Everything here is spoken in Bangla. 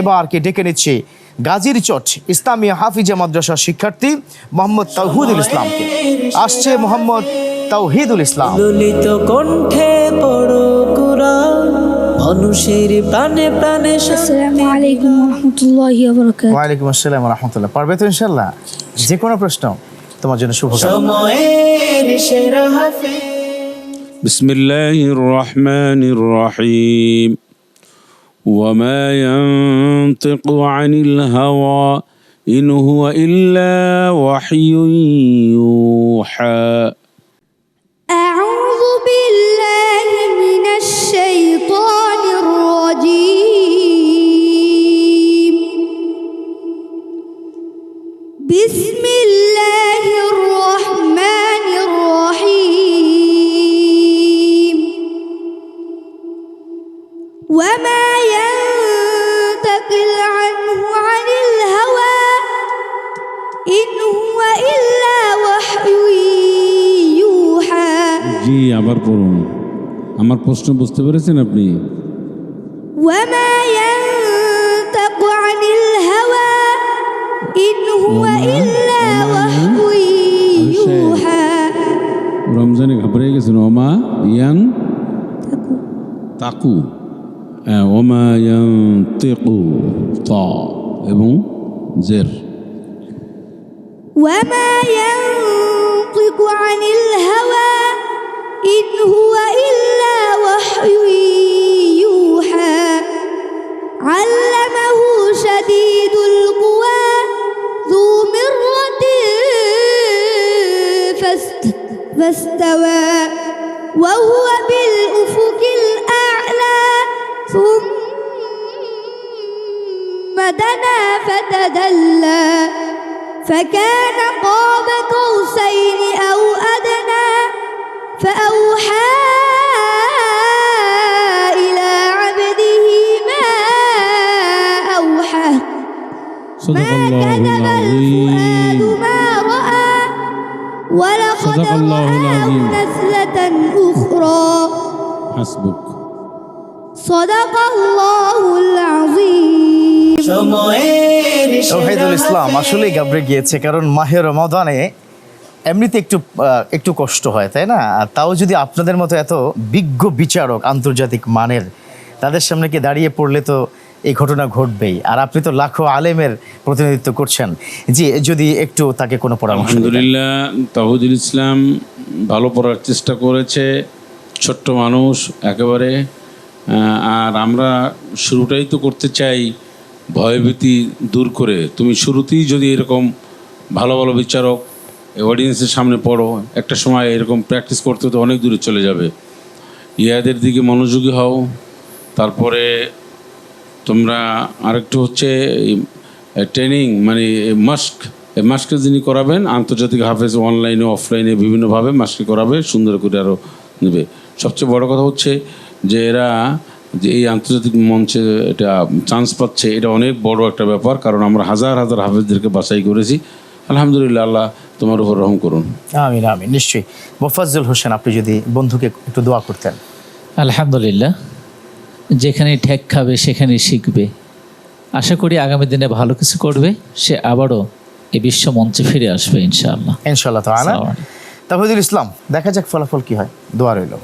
এবার কে ডেকে নিচ্ছে গাজীর চট ইসলামী হাফিজা মাদ্রাসার শিক্ষার্থী মোহাম্মদ তাহিদুল ইসলাম আসছে মোহাম্মদ তাওহিদুল ইসলাম। ললিত কণ্ঠে পড়ো কুরআন যে কোনো প্রশ্ন তোমার জন্য বিসমিল্লাহির রহমানির রহিম। وما ينطق عن الهوى إن هو إلا وحي يوحى. أعوذ بالله إلا وحي يوحى জি আবার পড়ুন আমার প্রশ্ন বুঝতে পেরেছেন আপনি وما ينطق عن الهوى إن هو وما- إلا وما وحي يوحى রমজানে ঘাবড়ে গেছেন ওমা ইয়ান তাকু হ্যাঁ, ওমা ইয়ান তেকু ত এবং জের وما ينطق عن الهوى إن هو إلا وحي يوحى. علمه شديد القوى ذو مرة فاست فاستوى. وهو بالأفق الأعلى ثم دنا فتدلى. فكان قاب قوسين أو أدنى فأوحى إلى عبده ما أوحى. ما كذب الفؤاد ما رأى ولقد رآه نزلة أخرى. حسبك. صدق الله العظيم. সেরা ইসলাম আসলেই গাবড়ে গিয়েছে কারণ মাহে রমাদানে এমনিতে একটু একটু কষ্ট হয় তাই না? তাও যদি আপনাদের মতো এত বিজ্ঞ বিচারক আন্তর্জাতিক মানের তাদের সামনে কি দাঁড়িয়ে পড়লে তো এই ঘটনা ঘটবেই। আর আপনি তো লাখো আলেমের প্রতিনিধিত্ব করছেন। জি যদি একটু তাকে কোনো পরামর্শ। আলহামদুলিল্লাহ তাহুদুল ইসলাম ভালো পড়ার চেষ্টা করেছে ছোট্ট মানুষ একেবারে আর আমরা শুরুটাই তো করতে চাই ভয়ভীতি দূর করে তুমি শুরুতেই যদি এরকম ভালো ভালো বিচারক অডিয়েন্সের সামনে পড়ো, একটা সময় এরকম প্র্যাকটিস করতে তো অনেক দূরে চলে যাবে। ইয়াদের দিকে মনোযোগী হও। তারপরে তোমরা আরেকটু হচ্ছে ট্রেনিং মানে মাস্ক মাস্কে যিনি করাবেন, আন্তর্জাতিক হাফেজ অনলাইনে অফলাইনে বিভিন্নভাবে মাস্কে করাবে, সুন্দর করে আরও নেবে। সবচেয়ে বড় কথা হচ্ছে যে এরা যে এই আন্তর্জাতিক মঞ্চে এটা চান্স পাচ্ছে এটা অনেক বড় একটা ব্যাপার কারণ আমরা হাজার হাজার হাফেজদেরকে বাছাই করেছি। আলহামদুলিল্লাহ আল্লাহ তোমার উপর রহম করুন। আমিন আমিন নিশ্চয়ই। মোফাজ্জল হোসেন আপনি যদি বন্ধুকে একটু দোয়া করতেন। আলহামদুলিল্লাহ যেখানে ঠেক খাবে সেখানে শিখবে। আশা করি আগামী দিনে ভালো কিছু করবে সে আবারও এই বিশ্ব মঞ্চে ফিরে আসবে ইনশাআল্লাহ। ইনশাল্লাহ তো আনা আসসালামু আলাইকুম। তাহিদুল ইসলাম দেখা যাক ফলাফল কি হয়। দোয়া রইল।